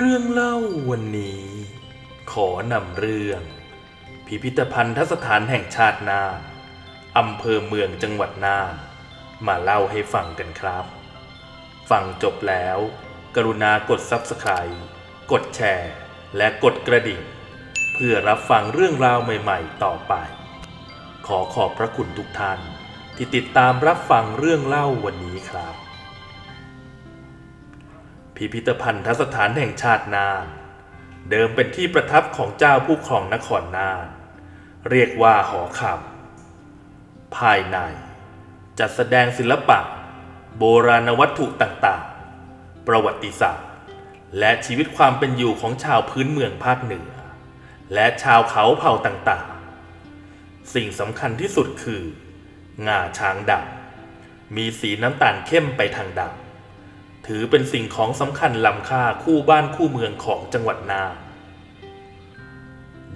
เรื่องเล่าวันนี้ ขอนำเรื่อง พิพิธภัณฑสถานแห่งชาติน่านอำเภอเมืองจังหวัดน่านมาเล่าให้ฟังกันครับ ฟังจบแล้ว กรุณากด Subscribe กดแชร์ และกดกระดิ่ง เพื่อรับฟังเรื่องราวใหม่ๆ ต่อไป ขอขอบพระคุณทุกท่านที่ติดตามรับฟังเรื่องเล่าวันนี้ครับ พิพิธภัณฑสถานแห่งชาติน่าน เดิมเป็นที่ประทับของเจ้าผู้ครองนครน่าน เรียกว่าหอคำภายใน จัดแสดงศิลปะ โบราณวัตถุต่างๆ ประวัติศาสตร์ และชีวิตความเป็นอยู่ของชาวพื้นเมืองภาคเหนือ และชาวเขาเผ่าต่างๆ สิ่งสำคัญที่สุดคือ งาช้างดำมีสีน้ำตาลเข้มไปทางดำ ถือเป็นสิ่งของสำคัญล้ำค่าคู่บ้านคู่เมืองของจังหวัดนา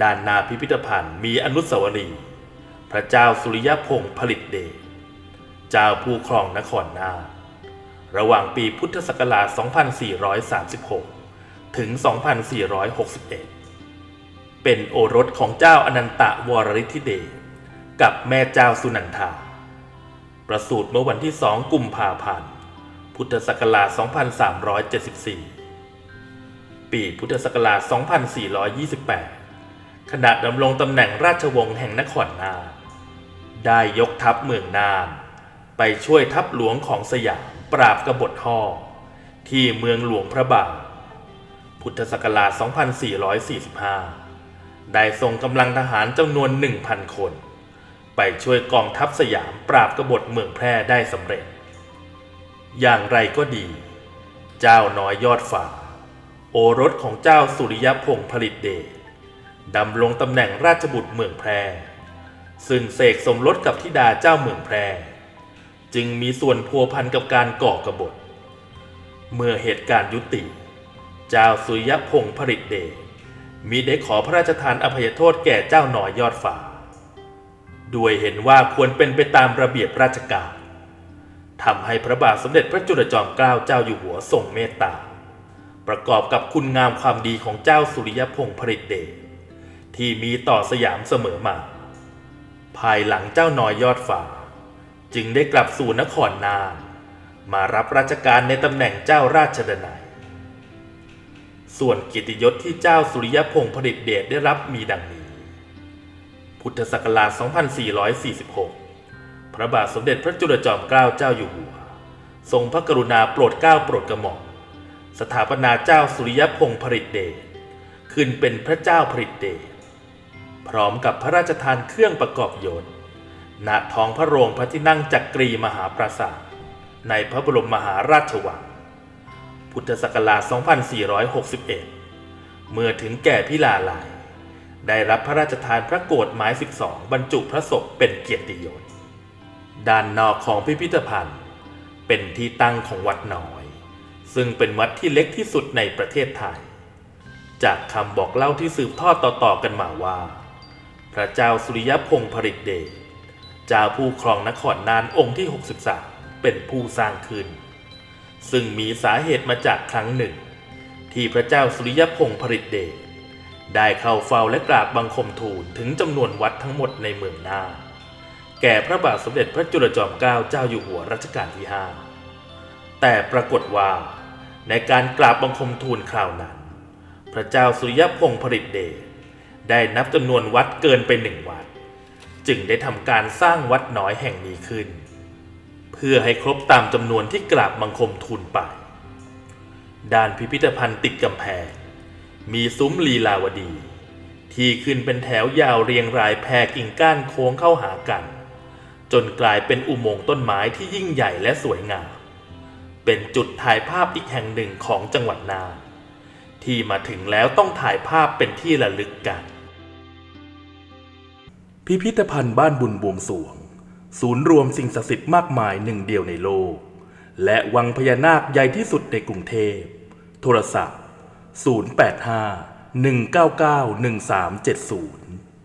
ด้านหน้าพิพิธภัณฑ์มีอนุสาวรีย์พระเจ้าสุริยพงศ์ผลิตเดชเจ้าผู้ครองนครนา ระหว่างปีพุทธศักราช 2436 ถึง 2461 เป็นโอรสของเจ้าอนันตะวรริธิเดชกับแม่เจ้าสุนันทา ประสูติเมื่อวันที่2กุมภาพันธ์ พุทธศักราช 2374 ปีพุทธศักราช 2428 ขณะดำรงตำแหน่งราชวงศ์แห่งนครนาได้ยกทัพเมืองนานไปช่วยทัพหลวงของสยามปราบกบฏห่อที่เมืองหลวงพระบาท พุทธศักราช 2445 ได้ส่งกำลังทหารจำนวน 1,000 คน ไปช่วยกองทัพสยามปราบกบฏเมืองแพร่ได้สำเร็จ อย่างไรก็ดี เจ้าน้อยยอดฝ่า โอรสของเจ้าสุริยพงศ์ผลิตเดชดำรงตำแหน่งราชบุตรเมืองแพร่ซึ่งเสกสมรสกับธิดาเจ้าเมืองแพร่จึงมีส่วนพัวพันกับการก่อกบฏ เมื่อเหตุการณ์ยุติ เจ้าสุริยพงศ์ผลิตเดชมีได้ขอพระราชทานอภัยโทษแก่เจ้าหน่อยยอดฝ่า ด้วยเห็นว่าควรเป็นไปตามระเบียบราชการ ทำให้พระบาทสมเด็จพระจุลจอมเกล้าเจ้าอยู่หัวทรงเมตตา ประกอบกับคุณงามความดีของเจ้าสุริยพงศ์ผลิตเดชที่มีต่อสยามเสมอมา ภายหลังเจ้าน้อยยอดฝ่า จึงได้กลับสู่นครนานมารับราชการในตำแหน่งเจ้าราชดนัยส่วนกียรติยศที่เจ้าสุริยพงศ์ผลิตเดชได้รับมีดังนี้ พุทธศักราช 2446 ระบาทสมเด็จพระจุลจอมเกล้าเจ้าอยู่หัว ทรงพระกรุณาโปรดเกล้าโปรดกระหม่อมสถาปนาเจ้าสุริยพงศ์ผลิตเดชขึ้นเป็นพระเจ้าผลิตเดชพร้อมกับพระราชทานเครื่องประกอบยศณท้องพระโรงพระที่นั่งจักกรีมหาปราสาทในพระบรมมหาราชวัง พุทธศักราช 2461 เมื่อถึงแก่พิลาลาย ได้รับพระราชทานพระโกรธไม้ 12 บรรจุพระศพเป็นเกียรติยศ ด้านนอกของพิพิธภัณฑ์ เป็นที่ตั้งของวัดน้อย ซึ่งเป็นวัดที่เล็กที่สุดในประเทศไทย จากคำบอกเล่าที่สืบทอดต่อๆกันมาว่า พระเจ้าสุริยพงศ์ผลิตเดชเจ้าผู้ครองนครนานองค์ที่ 63 เป็นผู้สร้างขึ้น ซึ่งมีสาเหตุมาจากครั้งหนึ่ง ที่พระเจ้าสุริยพงศ์ผลิตเดชได้เข้าเฝ้าและกราบบังคมทูลถึงจำนวนวัดทั้งหมดในเมืองน่าน แก่พระบาทสมเด็จพระจุลจอมเกล้าเจ้าอยู่หัวรัชกาลที่ 5 แต่ปรากฏว่าในการกราบบังคมทูลคราวนั้น พระเจ้าสุริยพงศ์ผลิตเดชได้นับจำนวนวัดเกินไปหนึ่งวัด จึงได้ทำการสร้างวัดน้อยแห่งนี้ขึ้น เพื่อให้ครบตามจำนวนที่กราบบังคมทูลไป ด้านพิพิธภัณฑ์ติดกำแพง มีซุ้มลีลาวดี ที่ขึ้นเป็นแถวยาวเรียงรายแพรกิ่งก้านโค้งเข้าหากัน จนกลายเป็นอุโมงค์ต้นไม้ที่ยิ่งใหญ่และสวยงาม เป็นจุดถ่ายภาพอีกแห่งหนึ่งของจังหวัดน่านที่มาถึงแล้วต้องถ่ายภาพเป็นที่ระลึกกัน พิพิธภัณฑ์บ้านบุญบวงสวง ศูนย์รวมสิ่งศักดิ์สิทธิ์มากมายหนึ่งเดียวในโลก และวังพญานาคใหญ่ที่สุดในกรุงเทพ โทรศัพท์ 085 199 1370